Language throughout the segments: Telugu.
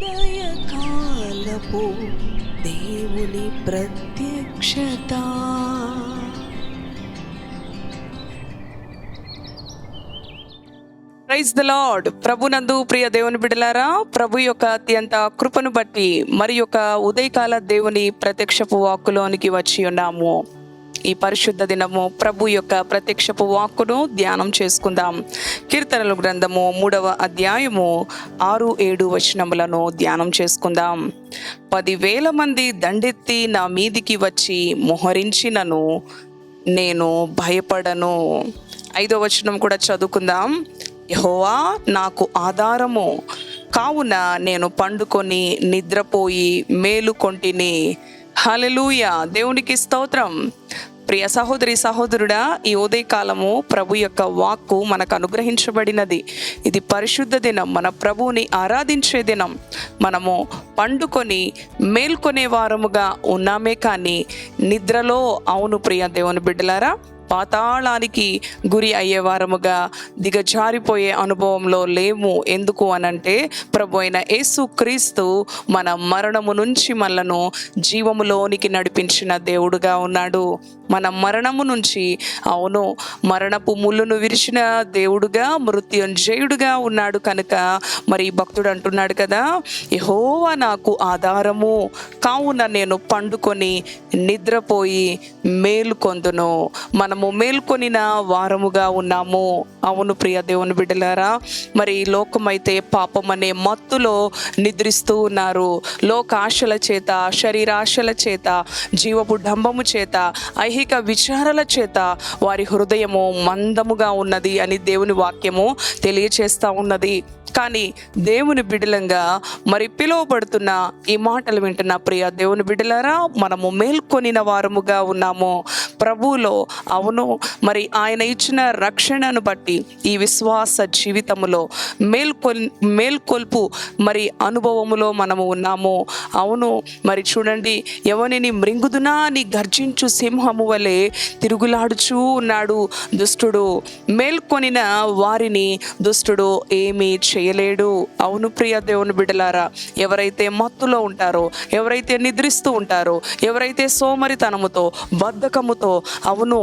ఉదయకాలపు దేవుని ప్రత్యక్షత. ప్రైజ్ ద లార్డ్ ప్రభునందు ప్రియ దేవుని బిడలారా ప్రభు యొక్క అత్యంత కృపను బట్టి మరి యొక్క ఉదయకాల దేవుని ప్రత్యక్షపు వాక్కులోనికి వచ్చి ఉన్నాము. ఈ పరిశుద్ధ దినము ప్రభు యొక్క ప్రత్యక్షపు వాక్కును ధ్యానం చేసుకుందాం. కీర్తనలు గ్రంథము మూడవ అధ్యాయము ఆరు ఏడు వచనములను ధ్యానం చేసుకుందాం. పదివేల మంది దండెత్తి నా మీదికి వచ్చి మొహరించినను నేను భయపడను. ఐదో వచనం కూడా చదువుకుందాం. యహోవా నాకు ఆధారము కావున నేను పండుకొని నిద్రపోయి మేలుకొంటిని. హల్లెలూయ దేవునికి స్తోత్రం. ప్రియ సహోదరి సహోదరుడా ఈ ఉదయకాలము ప్రభు యొక్క వాక్కు మనకు అనుగ్రహించబడినది. ఇది పరిశుద్ధ దినం మన ప్రభువుని ఆరాధించే దినం. మనము పండుకొని మేల్కొనే వారముగా ఉన్నామే కానీ నిద్రలో అవును ప్రియ దేవుని బిడ్డలారా పాతాళానికి గురి అయ్యే వారముగా దిగజారిపోయే అనుభవంలో లేము. ఎందుకు అనంటే ప్రభు అయిన యేసు క్రీస్తు మన మరణము నుంచి మనలను జీవములోనికి నడిపించిన దేవుడుగా ఉన్నాడు. మన మరణము నుంచి. అవును మరణపు ముళ్ళును విరిచిన దేవుడుగా మృత్యుంజయుడుగా ఉన్నాడు కనుక మరి భక్తుడు అంటున్నాడు కదా యహోవా నాకు ఆధారము కావున నేను పండుకొని నిద్రపోయి మేలుకొందును. మనము మేల్కొనిన వారముగా ఉన్నాము. అవును ప్రియ దేవుని బిడ్డలారా మరి లోకమైతే పాపం అనే మత్తులో నిద్రిస్తూ ఉన్నారు. లోకాశల చేత శరీరాశల చేత జీవపు డంబము చేత ఐహిక విచారాల చేత వారి హృదయము మందముగా ఉన్నది అని దేవుని వాక్యము తెలియచేస్తూ ఉన్నది. కానీ దేవుని బిడలంగా మరి పిలువబడుతున్న ఈ మాటలు వింటున్న ప్రియ దేవుని బిడలారా మనము మేల్కొనిన వారముగా ఉన్నాము. ప్రభువులో అవును మరి ఆయన ఇచ్చిన రక్షణను బట్టి ఈ విశ్వాస జీవితములో మేల్కొల్ మేల్కొల్పు మరి అనుభవములో మనము ఉన్నాము. అవును మరి చూడండి ఎవరిని మృంగుదునా అని గర్జించు సింహము వలె తిరుగులాడుచూ ఉన్నాడు దుష్టుడు. మేల్కొనిన వారిని దుష్టుడు ఏమీ చేయలేడు. అవును ప్రియ దేవుని బిడ్డలారా ఎవరైతే మత్తులో ఉంటారో ఎవరైతే నిద్రిస్తూ ఉంటారో ఎవరైతే సోమరితనముతో బద్ధకముతో అవును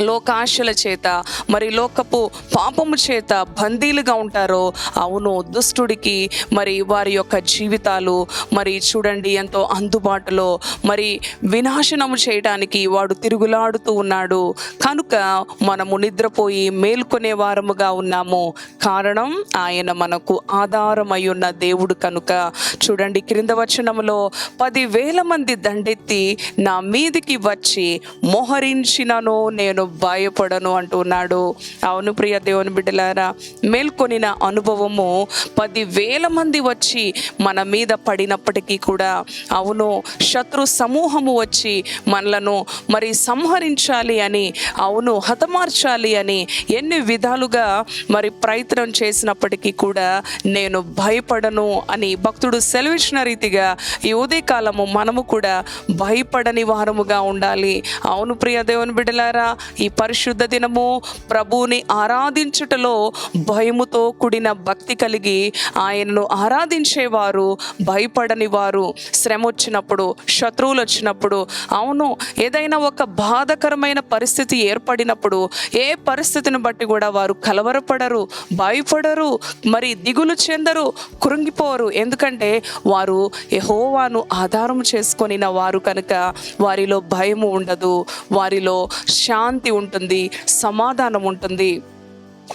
లోకాశల చేత మరి లోకపు పాపము చేత బందీలుగా ఉంటారో అవును దుష్టుడికి మరి వారి యొక్క జీవితాలు మరి చూడండి ఎంతో అందుబాటులో మరి వినాశనము చేయడానికి వాడు తిరుగులాడుతూ ఉన్నాడు. కనుక మనము నిద్రపోయి మేల్కొనే వారముగా ఉన్నాము. కారణం ఆయన మనకు ఆధారమై ఉన్న దేవుడు కనుక. చూడండి క్రింద వచనములో పదివేల మంది దండెత్తి నా మీదికి వచ్చి మోహరించినను నేను భయపడను అంటున్నాడు. అవును ప్రియ దేవుని బిడ్డలారా మేల్కొనిన అనుభవము పదివేల మంది వచ్చి మన మీద పడినప్పటికీ కూడా అవును శత్రు సమూహము వచ్చి మనలను మరి సంహరించాలి అని అవును హతమార్చాలి అని ఎన్ని విధాలుగా మరి ప్రయత్నం చేసినప్పటికీ కూడా నేను భయపడను అని భక్తుడు సెలవిచ్చిన రీతిగా ఈ ఉదయకాలము మనము కూడా భయపడని వారముగా ఉండాలి. అవును ప్రియ దేవుని బిడ్డలారా ఈ పరిశుద్ధ దినము ప్రభువుని ఆరాధించుటలో భయముతో కూడిన భక్తి కలిగి ఆయనను ఆరాధించేవారు భయపడని వారు. శ్రమ వచ్చినప్పుడు శత్రువులు వచ్చినప్పుడు అవును ఏదైనా ఒక బాధకరమైన పరిస్థితి ఏర్పడినప్పుడు ఏ పరిస్థితిని బట్టి కూడా వారు కలవరపడరు భయపడరు మరి దిగులు చెందరు కృంగిపోరు. ఎందుకంటే వారు యహోవాను ఆధారం చేసుకొనిన వారు కనుక వారిలో భయము ఉండదు వారిలో శాంతి ఉంటుంది సమాధానం ఉంటుంది.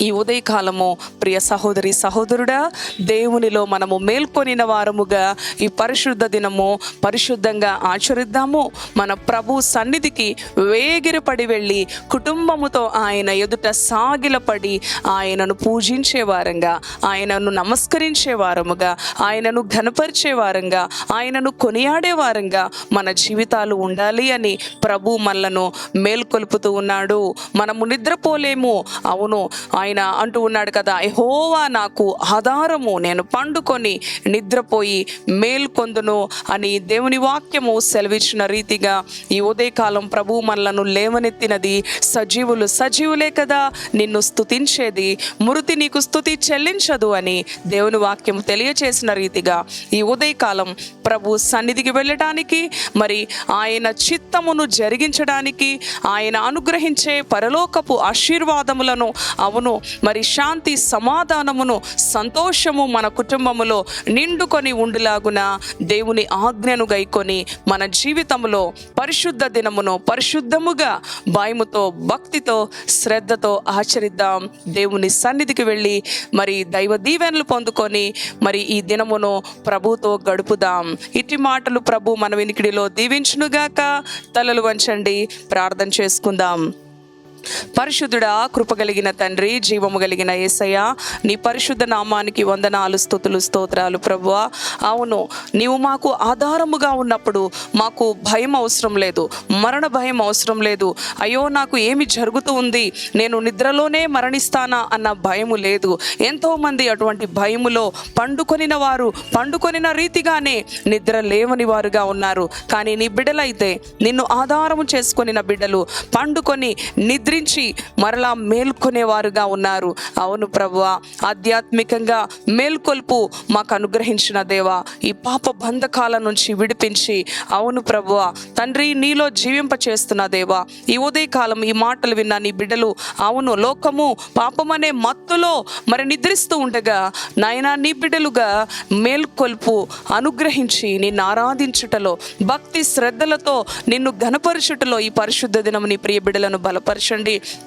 ఈ ఉదయకాలము ప్రియ సహోదరి సహోదరుడా దేవునిలో మనము మేల్కొనిన వారముగా ఈ పరిశుద్ధ దినము పరిశుద్ధంగా ఆచరిద్దాము. మన ప్రభు సన్నిధికి వేగిరపడి వెళ్ళి కుటుంబముతో ఆయన ఎదుట సాగిలపడి ఆయనను పూజించే వారంగా ఆయనను నమస్కరించే వారముగా ఆయనను ఘనపరిచే వారంగా ఆయనను కొనియాడే వారంగా మన జీవితాలు ఉండాలి అని ప్రభు మనలను మేల్కొల్పుతూ ఉన్నాడు. మనము నిద్రపోలేము. అవును ఆయన అంటూ ఉన్నాడు కదా యెహోవా నాకు ఆధారము నేను పండుకొని నిద్రపోయి మేల్కొందును అని దేవుని వాక్యము సెలవిచ్చిన రీతిగా ఈ ఉదయకాలం ప్రభు మనలను లేవనెత్తినది. సజీవులు సజీవులే కదా నిన్ను స్థుతించేది మృతి నీకు స్థుతి చెల్లించదు అని దేవుని వాక్యం తెలియచేసిన రీతిగా ఈ ఉదయకాలం ప్రభు సన్నిధికి వెళ్ళటానికి మరి ఆయన చిత్తమును జరిగించడానికి ఆయన అనుగ్రహించే పరలోకపు ఆశీర్వాదములను అవును మరి శాంతి సమాధానమును సంతోషము మన కుటుంబములో నిండుకొని ఉండులాగున దేవుని ఆజ్ఞను గైకొని మన జీవితంలో పరిశుద్ధ దినమును పరిశుద్ధముగా భయముతో భక్తితో శ్రద్ధతో ఆచరిద్దాం. దేవుని సన్నిధికి వెళ్ళి మరి దైవ దీవెనలు పొందుకొని మరి ఈ దినమును ప్రభుతో గడుపుదాం. ఇటు మాటలు ప్రభు మన వినికిడిలో దీవించునుగాక. తలలు వంచండి. ప్రార్థన చేసుకుందాం. పరిశుద్ధుడా కృపగలిగిన తండ్రి జీవము కలిగిన యేసయ్య నీ పరిశుద్ధ నామానికి వందనాలు స్థుతులు స్తోత్రాలు ప్రభువా. అవును నీవు మాకు ఆధారముగా ఉన్నప్పుడు మాకు భయం అవసరం లేదు మరణ భయం అవసరం లేదు. అయ్యో నాకు ఏమి జరుగుతూ ఉంది? నేను నిద్రలోనే మరణిస్తానా అన్న భయము లేదు. ఎంతోమంది అటువంటి భయములో పండుకొనిన వారు పండుకొనిన రీతిగానే నిద్ర లేవని వారుగా ఉన్నారు. కానీ నీ బిడ్డలైతే నిన్ను ఆధారము చేసుకొనిన బిడ్డలు పండుకొని నిద్ర నిద్రించి మరలా మేల్కొనేవారుగా ఉన్నారు. అవును ప్రభు ఆధ్యాత్మికంగా మేల్కొల్పు మాకు అనుగ్రహించిన దేవా ఈ పాప బంధకాల నుంచి విడిపించి అవును ప్రభు తండ్రి నీలో జీవింప చేస్తున్న దేవా ఈ ఉదయకాలం ఈ మాటలు విన్న నీ బిడ్డలు అవును లోకము పాపమనే మత్తులో మరి నిద్రిస్తూ ఉండగా నాయన నీ బిడ్డలుగా మేల్కొల్పు అనుగ్రహించి నిన్ను ఆరాధించుటలో భక్తి శ్రద్ధలతో నిన్ను ఘనపరచుటలో ఈ పరిశుద్ధ దినం నీ ప్రియ బిడ్డలను బలపరచండి.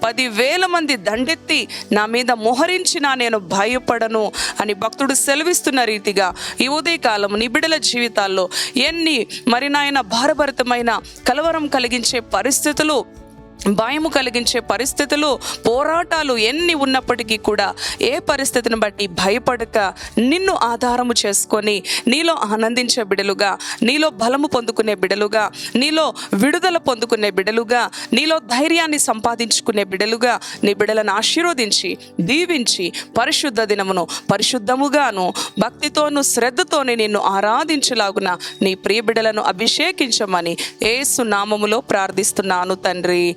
పదివేల మంది దండెత్తి నా మీద మోహరించినా నేను భయపడను అని భక్తుడు సెలవిస్తున్న రీతిగా ఈ ఉదయకాలం నీ జీవితాల్లో ఎన్ని మరి నాయన భారభరితమైన కలవరం కలిగించే పరిస్థితులు భయము కలిగించే పరిస్థితులు పోరాటాలు ఎన్ని ఉన్నప్పటికీ కూడా ఏ పరిస్థితిని బట్టి భయపడక నిన్ను ఆధారము చేసుకొని నీలో ఆనందించే బిడలుగా నీలో బలము పొందుకునే బిడలుగా నీలో విడుదల పొందుకునే బిడలుగా నీలో ధైర్యాన్ని సంపాదించుకునే బిడలుగా నీ బిడలను ఆశీర్వదించి దీవించి పరిశుద్ధ దినమును పరిశుద్ధముగాను భక్తితోను శ్రద్ధతోనే నిన్ను ఆరాధించలాగున నీ ప్రియ బిడలను అభిషేకించమని ఏసు నామములో ప్రార్థిస్తున్నాను తండ్రి.